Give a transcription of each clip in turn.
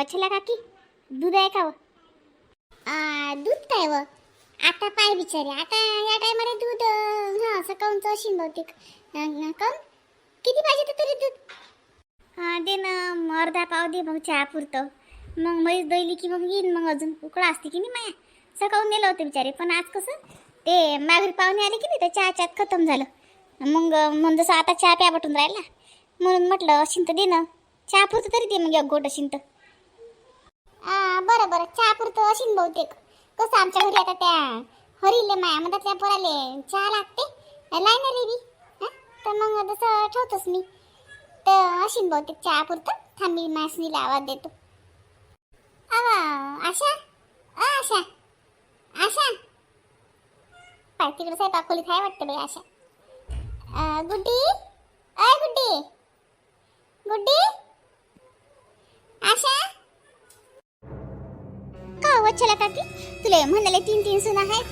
वच्छला काकी दूध आहे का व? आ, दूध काय व? आता पाय बिचारे. आता या टायमाला दूध हा असं काऊन असेल बहुतेक. अं, काऊन? किती पाहिजे तर तरी दूध? हा दे ना मग अर्धा पाव दे मग चहा पुरतं. मग मैस दैली की मग येईन मग अजून उकडा असते की नाही माया? सकाळून नेलं होतं बिचारे पण आज कसं? ते माघरी पाहुणे आले की नाही तर चहा चहात खतम झालं. मग मग जसं आता चहा प्या बटून राहिला म्हणून म्हटलं अशिन तर दे ना. चहा पुरतं तरी दे मग एक गोट अशिन तर. बरं बरं. चहा पुरतं अशिन बहुतेक. कसं आमच्या घरी आता त्या हरीले माया म्हणतात पोराले चहा लागते. लाईन बी तर मग तसं ठेवतोच मी. तर अशिन बहुतेक चहा पुरतं. थांबी मासनीला आवाज देतो. अवा आशा? अ आशा. आशा? पाय तिकडे साहेब खोलीत आहे वाटतं बाई आशा. गुड्डी? अय गुड्डी. वच्छला काकी तुले म्हणाले तीन तीन सुना आहेत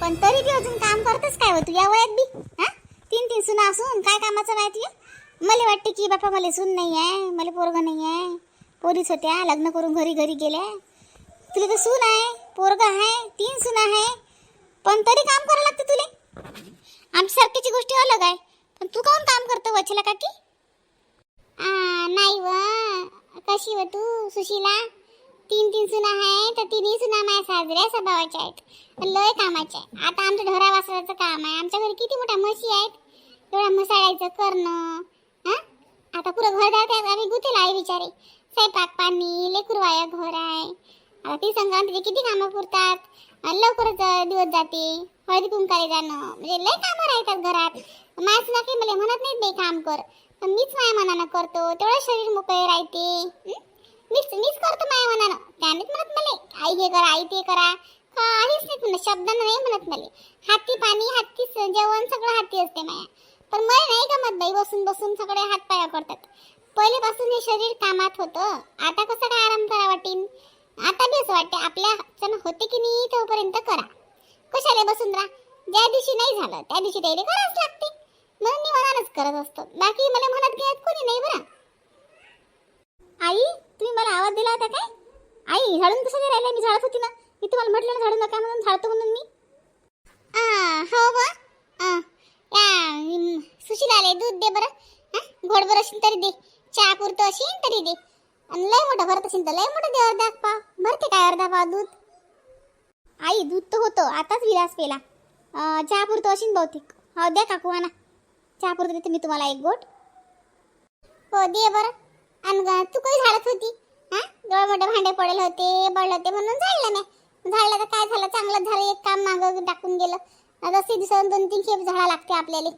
पण तरी बी अजून काम करतच काय हो तू या वयात बी? हा? तीन तीन सुना असून काय कामाचं माहिती तुझ्या मला वाटते की बापा मला सून नाही आहे मला पोरगं नाही आहे. पोरीच होत्या लग्न करून घरी घरी गेल्या. तुला तर सून आहे पोरगं आहे तीन सून आहे. पण तरी काम करावं लागतं तुले. आमच्यासारख्याची गोष्टी अलग आहे. पण तू काऊन काम करतो वच्छला काकी आ, नाही व. कशी व तू सुशीला? तीन तीन सुना आहे तर तिन्ही सुना माझ्या साजऱ्या स्वभावाच्या आहेत. लय कामाच्या आहे आता आमचं ढोरा वासराचं काम आहे. आमच्या घरी किती मोठ्या म्हशी आहेत? एवढ्या म्हसाळायचं करणं हां? आता पुरं घर जातात आम्ही गुतेला आहे बिचारे. स्वयंपाक पाणी लेकुरवाया घर आहे. आता ती संक्रांतीचे किती कामं पुरतात? लवकरच दिवस जाते. हळदी कुंकाले जाणं. म्हणजे लय कामं राहतात घरात. माझं ना काही मला म्हणत नाहीत बाई काम कर. पण मीच माझ्या मनानं करतो. तेवढं शरीर मोकळे राहते. मीच मीच करतो माझ्या मनानं. त्यानेच म्हणत मले आई हे करा आई ते करा. काहीच नाही म्हणत शब्दानं नाही म्हणत मले. हाती पाणी हातीच जेवण सगळं हाती असते माया. पण मला नाही गमत बाई बसून बसून सगळे हात पाया करतात. पहिलेपासून हे शरीर कामात होतं. आता कसं काय आराम करा वाटेन आता बी असं वाटते आपल्या होते की नाही तोपर्यंत करा. कशाला बसून राहा? ज्या दिवशी नाही झालं त्या दिवशी त्याला करावंच लागते. म्हणून मी मनानच करत असतो. बाकी मला म्हणत घेत कोणी नाही बरं. आई? तुम्ही मला आवाज दिला होता काय? आई झाडून कसं नाही राहिलं मी झाडत होती ना. मी तुम्हाला म्हटलं ना झाडू नका म्हणून झाडतो म्हणून मी. आ, हो बा. आ, या सुशीला आले दूध दे बरं. हा गोड असेल तरी दे. चहा पुरतं असेल तरी दे. आणि लय मोठं भरत असेल तर लय मोठं दे अर्धा पाव. भरते काय अर्धा पाव दूध? आई दूध तर होतं. आताच विलास पेला. चहा पुरतं असेल बहुतेक. हो द्या काकू आणा. चहा पुरतं देते मी तुम्हाला एक गोट. हो दे बरं. आणि तू काही झाडत होती? हा? डोळे मोठे भांडे पडेल होते बळले होते म्हणून झाडलं नाही. झाडलं तर काय झालं? चांगलं झालं एक काम मागं टाकून गेलं. आता दस दिवसात दोन तीन खेप झाडा लागते आपल्याला.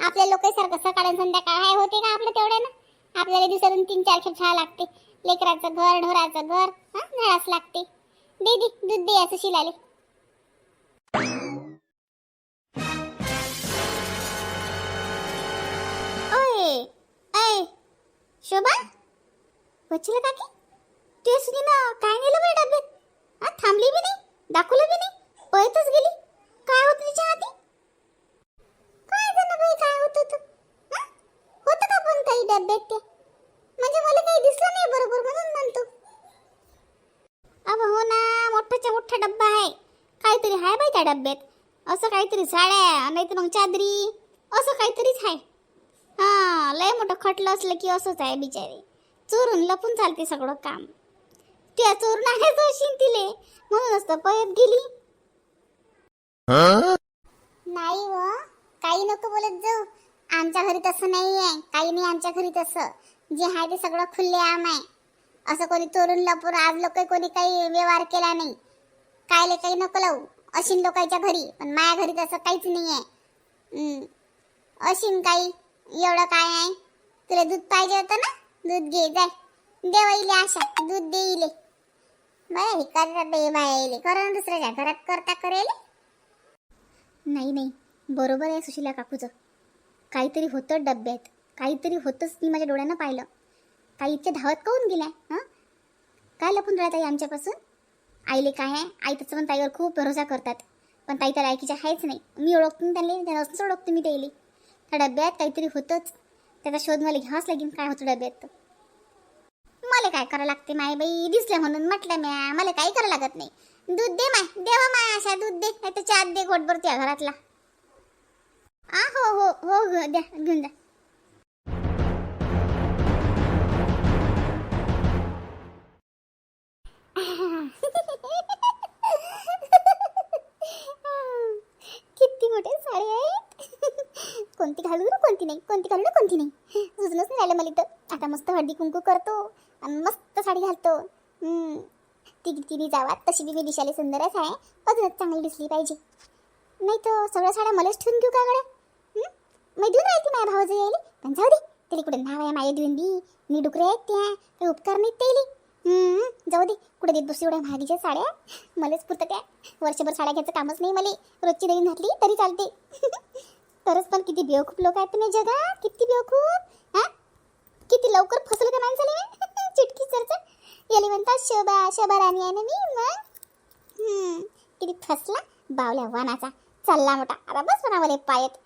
आपल्या लोक सारखं सकाळ संध्याकाळ हाय होते का आपलं तेवढे ना? आपल्याला दिवसातून तीन चार खेप झाडा लागते. लेकराचं घर ढोराचं घर हा? झाडाच लागते. दे दे दूध दे असं शिलाले. ओय ऐ शोभा? वचलं काकी ते सुनी काय नेलं बरं डब्यात हा थांबली बी नाही दाखवलं बी नाही पळतच गेली काय होत तिच्या हाती काय झालं बाई काय होतं तर होतं का पण काही डब्यात ते म्हणजे मला काही दिसलं नाही बरोबर म्हणून म्हणतो अब हो ना मोठाच्या मोठा डब्बा आहे काहीतरी आहे बाई त्या डब्यात असं काहीतरी साड्या नाही तर मग चादरी असं काहीतरीच आहे हा लय मोठं खटलं असलं की असंच आहे बिचारे चोरून लपून चालते सगळं काम. त्या चोरून आहेच असेल तिले म्हणूनच तर पळत गेली. नाही व काही नको बोलत जाऊ. आमच्या घरी तसं नाही आहे काही नाही आमच्या घरी तसं. जे आहे ते सगळं खुल्ले आम आहे. असं कोणी चोरून लपून आज लोक कोणी काही व्यवहार केला नाही. कायले काही नको लावू. अशीन लोकांच्या घरी पण माझ्या घरी तसं काहीच नाही आहे अशीन काही? एवढं काय आहे? तुला दूध पाहिजे होतं ना? दूध घे जाय देवाईले आशा दूध देईले. बाय करता बे बायाले करा ना दुसऱ्याच्या घरात करता करेल. नाही नाही. बरोबर आहे सुशीला काकूचं. काहीतरी होतं डब्यात. काहीतरी होतंच मी माझ्या डोळ्यानं पाहिलं. काही इतक्या धावत काऊन गेल्या हां? काय लपून राहत आहे आमच्यापासून? आईले काय आहे? आई तसं पण ताईवर खूप भरोसा करतात. पण ताई त्या लायकीच्या आहेच नाही. मी ओळखतो ना त्याला त्यांना असंच ओळखतो मी त्याला त्या डब्यात काहीतरी होतंच. त्याचा शोध मला घ्यावाच लागेल. काय होतं डब्यात? मला काय करावं लागते माय बाई? दिसल्या म्हणून म्हटलं म्या. मला काही करावं लागत नाही. दूध दे माय. देवा माय अशा दूध दे. नाही तर चात दे घोटभर त्या घरातला. आ हो हो हो द्या घेऊन जा किती मोठे साडी आहेत. कोणती घालू ना कोणती नाही. कोणती घालू ना कोणती नाही. सुचणच नाही राहिलं मला इथं. आता मस्त हळदी कुंकू करतो आणि मस्त साडी घालतो. हम्म. ती तिने जावात तशी बी मी दिशाले सुंदरच आहे. अजूनच चांगली दिसली पाहिजे. नाही तर सगळ्या साड्या मलाच ठेवून घेऊ का गड्या? मी देऊन राहते माझ्या भावाचं यायले. पण जाऊ दे. तिला कुठे नाव आहे माझ्या देऊन बी. मी डुकरे आहेत त्या. काही उपकार नाहीत त्याले जाऊ दे कुठे देत बसू एवढ्या महागीच्या साड्या. मलाच पुरतं त्या. वर्षभर साड्या घ्यायचं कामच नाही मला. रोजची नवीन घातली तरी चालते. तरच पण किती बेवकूप लोक आहेत तुम्ही जगात. किती बेवकूप हा? किती लवकर फसलं का माणसाले चिटकी चरचा याली म्हणतात शोभा शोभा राणी आहे ना मी मग? किती फसला. बावल्या वानाचा. चालला मोठा. आता बस म्हणावले पायत.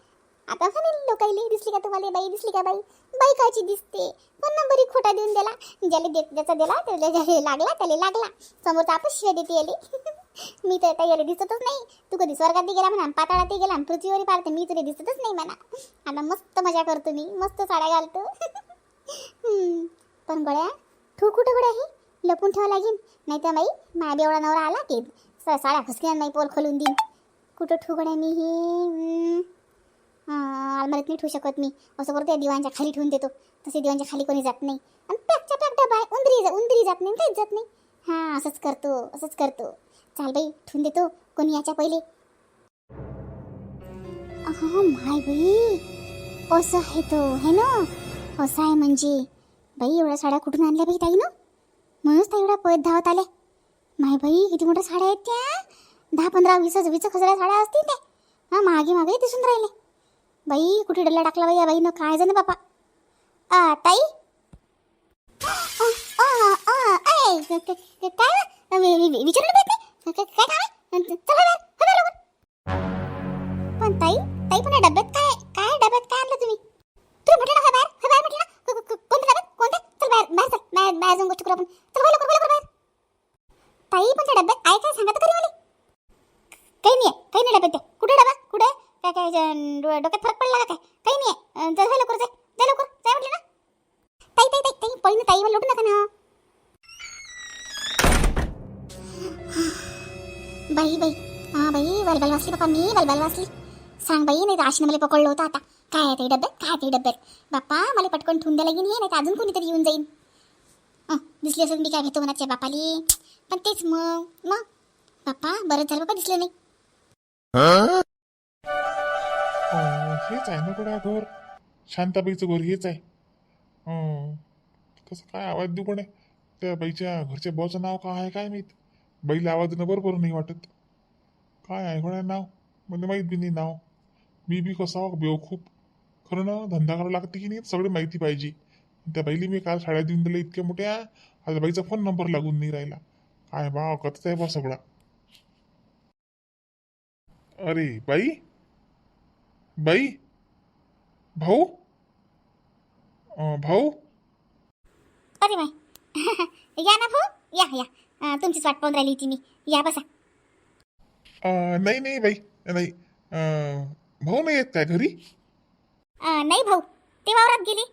आता म्हणेल लोकाईले दिसली का तुम्हाला बाई दिसली का बाई? बाई कायची दिसते. पण नंबरही खोटा देऊन दिला ज्याला देत ज्याचा दिला त्याला ज्याला लागला त्याला लागला. समोरचा आपण शिवाय देते याले. मी तर आता याला दिसतच नाही. तू कधी स्वर्गात गेला म्हणा पाताळात गेला आणि पृथ्वीवर पारते मी तुला दिसतच नाही म्हणा. आता मस्त मजा करतो मी मस्त साड्या घालतो. पण गड्या तू कुठं गड्या हे? लपून ठेवा लागेल नाही तर बाई माझ्या एवढा नवरा आला की स- साड्या खुसक्या नाही पोल खोलून देईन. कुठं ठू मी हे? अलमारीत नाही ठेवू शकत मी. असं करतो या दिवांच्या खाली ठेवून देतो. तसे दिवांच्या खाली कोणी जात नाही. आणि पॅकच्या पॅक डबा आहे उंदरी जा उंदरी जात नाही काहीच जात नाही. हां असंच करतो असंच करतो. चाल बाई ठेवून देतो. कोणी याच्या पहिले. अहो माय बाई. असं आहे तो है ना? असं आहे म्हणजे. बाई एवढ्या साड्या कुठून आणल्या बाई ताई ना म्हणूनच ताई एवढ्या पळत धावत आल्या. माय बाई किती मोठ्या साड्या आहेत त्या? दहा पंधरा वीस वीस हजार साड्या असतील त्या. हां मागे मागे दिसून राहिले. बाई कुठे डल्ला टाकला बाई या बाईनं? काय जाणे बापा? आ ताई? काय विचारलं नाही काय काय चला हो पण ताई ताई पण डब्यात काय काय डब्यात काय आणलं तुम्ही? तुम्ही म्हटलं ना हो बाहेर हो बाहेर म्हटलं ना? कोणत्या डब्यात? कोणत्या? चल बाहेर बाहेर चल बाहेर बाहेर जाऊन गोष्ट करू आपण. चल बाहेर लवकर बाहेर लवकर बाहेर. ताई पण त्या डब्यात आहे काय? सांगा तर खरी मला काही नाही काही नाही डब्यात कुठे डबा? कुठे? काय काय डो- डोक्यात फरक पडला का काय? काही नाही जा लवकर जाय जा लवकर. जाय म्हटलं ना. ताई ताई ताई ताई. पळी ताई. मला लोटू नका ना. बाई बाई. हा बाई. बलबल वाचली बापा. मी बलबल वाचली सांग बाई नाही तर आशीनं मला पकडलं होतं आता. काय आहे ते डब्यात? काय ते डब्यात? बाप्पा मला पटकन ठेवून द्यायला येईन हे नाही तर अजून कोणीतरी येऊन जाईन. दिसली असेल मी काय घेतो म्हणाच्या बापाली. पण तेच मग. मग? बाप्पा बरंच झालं बाप्पा दिसलं नाही. हेच आहे ना गड्या घर. शांताबाईचं घर हेच आहे. अं, कसं काय आवाज देऊ कोण? त्या बाईच्या घरच्या बॉचं नाव काय आहे काय माहीत? बाईला आवाज देणं बरोबर नाही वाटत. काय आहे गड्या नाव? म्हणजे माहीत बी नाही नाव. मी बी कसा बेवखूप खरं ना धंदा करावा लागते की नाही सगळी माहिती पाहिजे. त्या बाईली मी काल साड्या देऊन दिल्या इतक्या मोठ्या. आज बाईचा फोन नंबर लागून नाही राहिला. काय बा कथच आहे बा सगळा. अरे बाई? बाई? भाऊ? अं, भाऊ? अरे बाई या ना भाऊ. या या. अं, तुमचीच वाट पाहून राहिली होती मी. या बसा. अं, नाही नाही बाई. नाही. अं, भाऊ नाही येत काय घरी? अं, नाही भाऊ. ते वावरात गेली.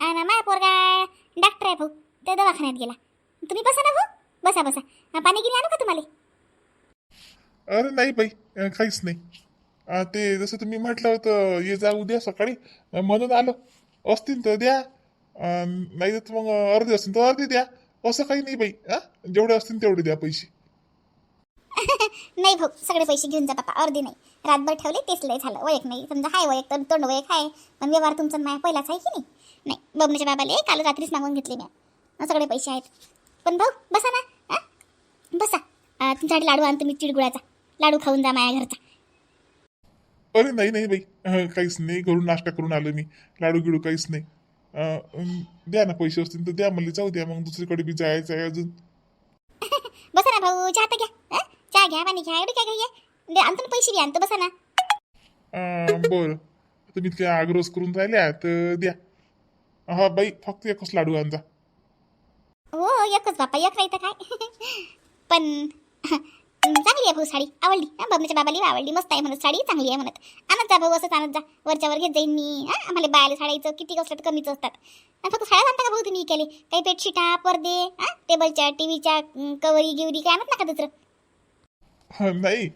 आणि माझा पोरगा डॉक्टर आहे भाऊ. ते दवाखान्यात गेला. तुम्ही बसा ना भाऊ. बसा बसा. अं, पाणी गिरी आणू का तुम्हाला? अरे नाही बाई. अं, काहीच नाही. अं, ते जसं तुम्ही म्हटलं होतं ये जा उद्या सकाळी. अं, म्हणून आलो. असतील तर द्या. अं, नाही तर मग अर्धे असतील तर अर्धे द्या. असं काही नाही बाई हा? जेवढे असतील तेवढे द्या पैसे. नाही भाऊ सगळे पैसे घेऊन जा बापा अर्धी नाही. रातभर ठेवले तेच लय झालं. वयक नाही. समजा हाय वयक तर तोंड वयक आहे पण व्यवहार तुमचा माया पहिलाच आहे की नाही? नाही. बबनीच्या बाबाले काल रात्रीच मागून घेतले मी. सगळे पैसे आहेत. पण भाऊ बसा ना हा? बसा. अं, तुमच्यासाठी लाडू आणतो मी चिडगुळाचा. लाडू खाऊन जा माया घरचा. अरे नाही नाही बाई. अं, काहीच नाही. घरून नाश्ता करून आलो मी. लाडू गिडू काहीच नाही. अं, अं, द्या ना पैसे असतील तर द्या मला जाऊ द्या. मग दुसरीकडे बी जायचं आहे अजून. बसा ना भाऊ. चहा तर घ्या. हं? चहा घ्या पाणी घ्या. एवढी काय घ्या दे आणतो ना पैसे बी. आणतो बसा ना. अं, बरं. तुम्ही इतक्या आग्रोस करून राहिल्या तर द्या. हा बाई फक्त एकच लाडू आणजा. हो एकच बापा. एक नाही तर काय? पण चांगली आहे भाऊ साडी. आवडली. हा बबनीच्या बाबाला आवडली. मस्त आहे म्हणत साडी. चांगली आहे म्हणत. आणत जा भाऊ असंच आणत जा. वरच्यावर घेत जाईन मी. हा आम्हाला बायाला साड्याचं किती कसलं तर कमीच असतात. आणि फक्त साड्या आणता का भाऊ तुम्ही केले काही बेडशीटा पडदे हा टेबलच्या टीव्हीच्या कवरी गिवरी काय आणत का दुसरं? नाही.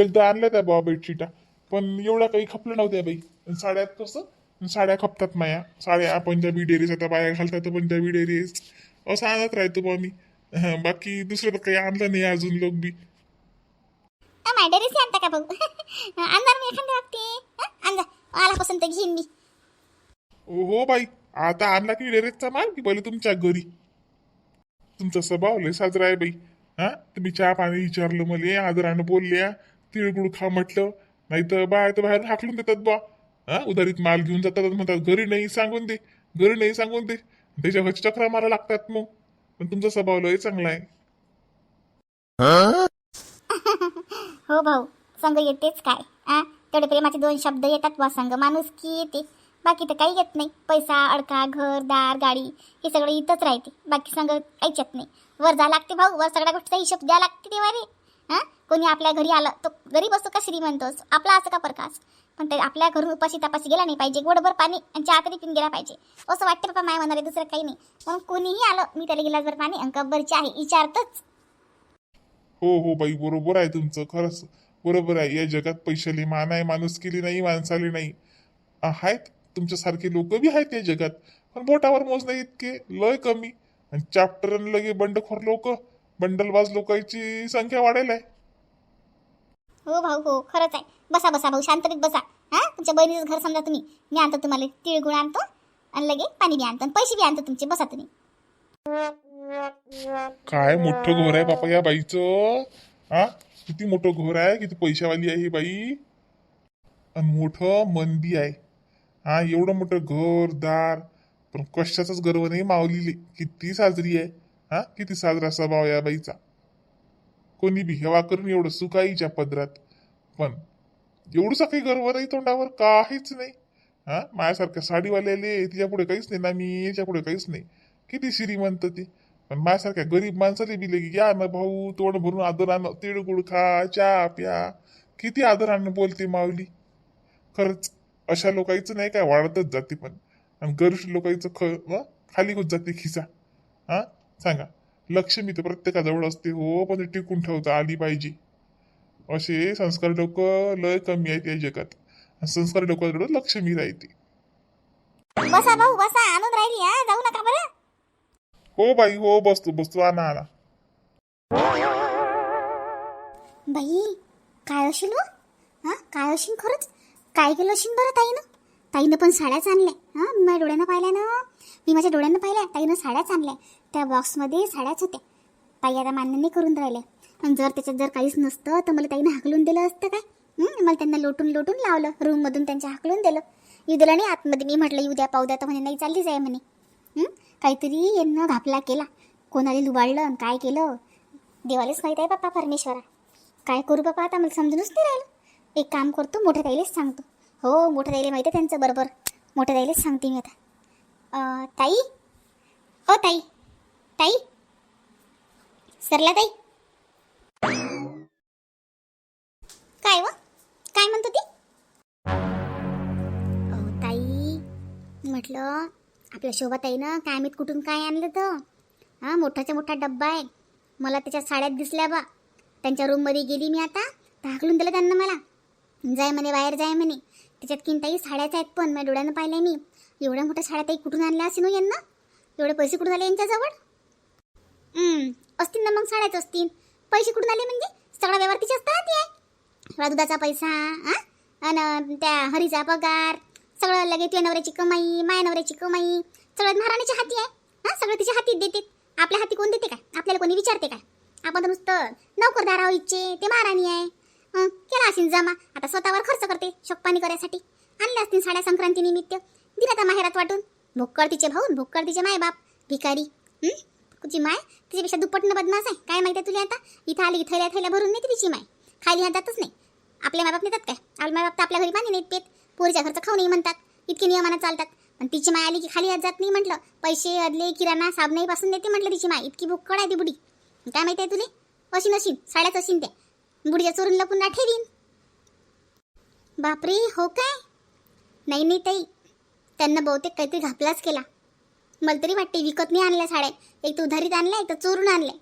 एकदा आणल्या त्या बाबा बेडशीटा. पण एवढ्या काही खपलं नव्हत्या बाई. साड्या साड्यात कसं? साड्या खपतात माया. साड्या पंजाबी डेरीज आता बाया घालतात पंजाबी डेरीज असं आणत राहतो बा मी. बाकी दुसरं तर काही आणलं नाही अजून लोक बी. माय डेरेस आणता का भाऊ आणणार मी एखाद्या बाबती आणजा पसंत घेईन मी. हो बाई आता आणला की डेरेजचा माल की पहिले तुमच्या घरी? तुमचा स्वभाव लय साजरा आहे बाई. हा? तुम्ही चहा पाणी विचारलं मले आदरानं बोलल्या तिळगुळ खा म्हटलं नाही तर बाहेर तर बाहेर हाकलून देतात बा हा? उधारीत माल घेऊन जातात म्हणतात घरी नाही सांगून दे घरी नाही सांगून दे. त्याच्या घरची चक्रा मारा लागतात मग. पण तुमचा स्वभाव लय चांगला आहे. हो भाऊ संग येतेच काय? आ? तेवढे प्रेमाचे दोन शब्द येतात वा संग माणूस की येते? बाकी तर काही येत नाही. पैसा अडका घर दार गाडी हे सगळं इथंच राहते. बाकी संग काहीच येत नाही. वर जा लागते भाऊ वर सगळ्या गोष्टीचा हिशोब द्या लागते तेव्हा रे हां कोणी आपल्या घरी आलं तो गरीब असतो का श्रीमंतोस आपला असं का प्रकाश पण ते आपल्या घरून उपाशी तापाशी गेला नाही पाहिजे गोडभर पाणी आणि चहा तरी पिऊन गेला पाहिजे. असं वाटतं बाबा माय म्हणाले दुसरं काही नाही. पण कोणीही आलं मी त्याला गिलासभर पाणी आणि कब्बर आहे विचारतच. हो हो बाई बरोबर आहे तुमचं खरंच. बरोबर आहे. या जगात पैशाली मान आहे माणूस केली नाही माणसाली नाही. आहेत. तुमच्यासारखे लोक बी आहेत या जगात. पण बोटावर मोजणे इतके लय कमी. आणि चॅप्टर लगे बंडखोर लोक बंडलबाज लोकांची संख्या वाढेल आहे हो भाऊ हो खरंच आहे. बसा बसा भाऊ शांतपीत बसा. हा तुमच्या बहिणीचं घर समजा तुम्ही. मी आणतो तुम्हाला तिळगुळ आणतो. आणि लगे पाणी बी आणतो आणि पैसे बी आणतो तुमचे. बसा तुम्ही. काय मोठं घर आहे बापा या बाईचं? हा? किती मोठं घर आहे किती पैशावाली आहे ही बाई? आणि मोठं मन बी आहे. हा एवढं मोठं घर दार पण कशाचाच गर्व नाही मावलेली किती साजरी आहे हा? किती साजरा स्वभाव या बाईचा. कोणी बी हेवा करून एवढं सुकाईच्या पदरात. पण एवढंसा काही गर्व नाही तोंडावर काहीच नाही. हा? माझ्यासारख्या साडीवाल्याले तिच्या पुढे काहीच नाही ना मी याच्यापुढे काहीच नाही. किती श्रीमंत ते. पण माझ्यासारख्या गरीब माणसाला बी लगी या ना भाऊ तोंड भरून आदरानं तिळगुळ खा चहा प्या. किती आदरानं बोलते माऊली. खरंच अशा लोकांचं नाही काय वाढतच जाते पण. आणि गरीब लोकांचं ख खाली होत जाते खिसा. हा? सांगा. लक्ष्मी तर प्रत्येकाजवळ असते हो पण टिकून ठेवता आली पाहिजे. असे संस्कार लोक लय कमी आहेत या जगात. आणि संस्कार लोकांजवळ लक्ष्मी राहते. बसा भाऊ बसा. आणून राहिली हा? जाऊ नका बरं. हो बाई हो बसतो बसतो आणा आणा बाई काय असेल हो हां काय असेल खरंच? काय केलं असेल बरं ताईनं? ताईनं पण साड्याच आणल्या. हां मी माझ्या डोळ्यानं पाहिल्या ना? मी माझ्या डोळ्यानं पाहिल्या ताईनं साड्याच आणल्या. त्या बॉक्समध्ये साड्याच होत्या. ताई आता मान्य नाही करून राहिल्या. आणि जर त्याच्यात जर काहीच नसतं तर मला ताईनं हाकलून दिलं असतं काय? हं? मला त्यांना लोटून लोटून लावलं रूममधून त्यांच्या हाकलून दिलं. येऊ दिलं नाही आतमध्ये. मी म्हटलं येऊ द्या पाहू द्या. तर म्हणे नाही चाललीच आहे म्हणे. हं? काहीतरी यांना घापला केला. कोणाला लुबाडलं आणि काय केलं? देवालाच माहीत आहे बाप्पा परमेश्वरा. काय करू बाप्पा? आता मला समजूनच नाही राहिलं. एक काम करतो मोठ्या ताईलेच सांगतो. हो मोठ्या ताईला माहिती आहे त्यांचं बरोबर. मोठ्या ताईलेच सांगते मी आता. ताई? ओ ताई. ताई? सरला ताई? काय व? काय म्हणतो ती ताई म्हटलं आपल्या शोभाताईनं काय माहीत कुठून काय आणलं तर? हां मोठाचा मोठा डब्बा आहे. मला त्याच्या साड्यात दिसल्या बा. त्यांच्या रूममध्ये गेली मी आता. तर दिलं त्यांना मला. जाय म्हणे बाहेर जाय म्हणे. त्याच्यात किंताई साड्याच आहेत पण माझ्या डोळ्यानं पाहिल्या मी. एवढ्या मोठ्या साड्या ताई कुठून आणल्या असे हो यांना? एवढे पैसे कुठून आले यांच्याजवळ? असतील ना मग साड्याच असतील. पैसे कुठून आले म्हणजे? सगळा व्यवहार तिचे असतात ते थोडा दुधाचा पैसा हां? आणि त्या हरीचा पगार सगळं लगे तुझ्या नवऱ्याची कमाई माया नवऱ्याची कमाई सगळं महाराणीच्या हाती आहे. हा सगळं तिच्या हातीत देते. आपल्या हाती कोण देते काय? आपल्याला कोणी विचारते काय? आपण तर नुसतं नोकरदार आहो इच्छे ते महाराणी आहे. केला असेल जमा. आता स्वतःवर खर्च करते शोकपाणी करायसाठी. आणल्या असतील साड्या संक्रांती निमित्त. दिला त्या माहेरात वाटून. भोक्कड तिचे भाऊन भोक्कड तिचे मायबाप भिकारी. तुझी माय? तिच्यापेक्षा दुप्पटनं बदमास आहे. काय माहिती आहे तुला आता? इथं आली थैल्या थैल्या भरून नेते तिची माय. खाली हातातच नाही. आपल्या मायबाप नेतात काय? आपले मायबाप तर आपल्या घरी पाणी नाहीत पेत पोरीच्या घरचं खाऊ नाही म्हणतात. इतके नियमानं चालतात. पण तिची माय आली की खाली हात जात नाही म्हटलं. पैसे अदले किराणा साबणाईपासून देते म्हटलं तिची माय. इतकी भुक्कड आहे ती बुडी. काय माहिती आहे तुले? अशी नशीन साड्याच अशीन त्या. बुडीच्या चोरून लपून ना ठेवीन. बापरे हो काय? नाही नाही ताई. त्यांना बहुतेक काहीतरी घापलाच केला. मला तरी वाटते विकत नाही आणल्या साड्या. एक तर उधारीत आणल्या एक तर चोरून आणल्या.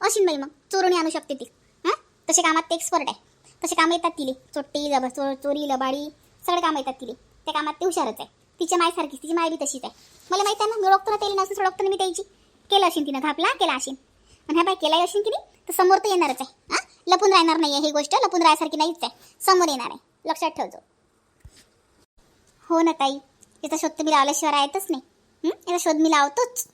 अशीन बाई मग चोरून आणू शकते ती. हां? तसे कामात ते एक्सपर्ट आहे. तसे कामं येतात तिले. चोट्टी लब चो चोरी लबाडी सगळे कामं येतात तिले. त्या कामात ते हुशारच आहे. तिच्या मायसारखीच तिची माय बी तशीच आहे. मला माहिती आहे ना मी ओळखतो ना त्याला नसून ओळखतो ना मी त्याची केलं असेल तिनं घापला केला असेल. आणि ह्या बाय केलाही असेल की नाही तर समोर तर येणारच आहे. हां? लपून राहणार नाही आहे ही गोष्ट लपून राहायसारखी नाहीच आहे. समोर येणार आहे. लक्षात ठेवतो हो ना ताई याचा शोध तर मी लावल्याशिवाय राहतच नाही. याचा शोध मी लावतोच.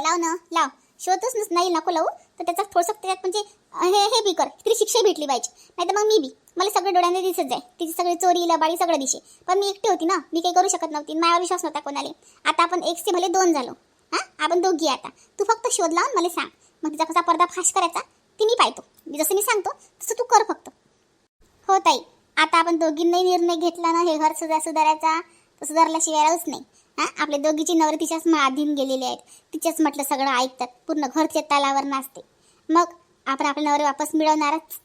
लाव ना लाव. शोधच नस नाही नको लावू. तर त्याचा थोडंसं त्याच्यात म्हणजे हे हे बी कर. तरी शिक्षा भेटली पाहिजे. नाही तर मग मी बी. मला सगळं डोळ्यांना दिसत जाय. तिची सगळी चोरी लबाडी सगळं दिशे. पण मी एकटी होती ना. मी काही करू शकत नव्हती. माझ्यावर विश्वास नव्हता कोणाला. आता आपण एक से भले दोन झालो. हां? आपण दोघी आता. तू फक्त शोध लावून मला सांग. मग तिचा कसा पडदा फाश करायचा ती मी पाहतो. मी जसं मी सांगतो तसं तू कर फक्त. हो ताई. आता आपण दोघींनाही निर्णय घेतला ना. हे घर सुधार सुधारायचा. तर सुधारल्याशिवाय राहूच नाही. हां? आपले दोघीची नवरे तिच्याच अधीन गेलेले आहेत. तिच्याच म्हटलं सगळं ऐकतात. पूर्ण घरचे तालावर नाचते. मग आपण आपले नवरे वापस मिळवणारच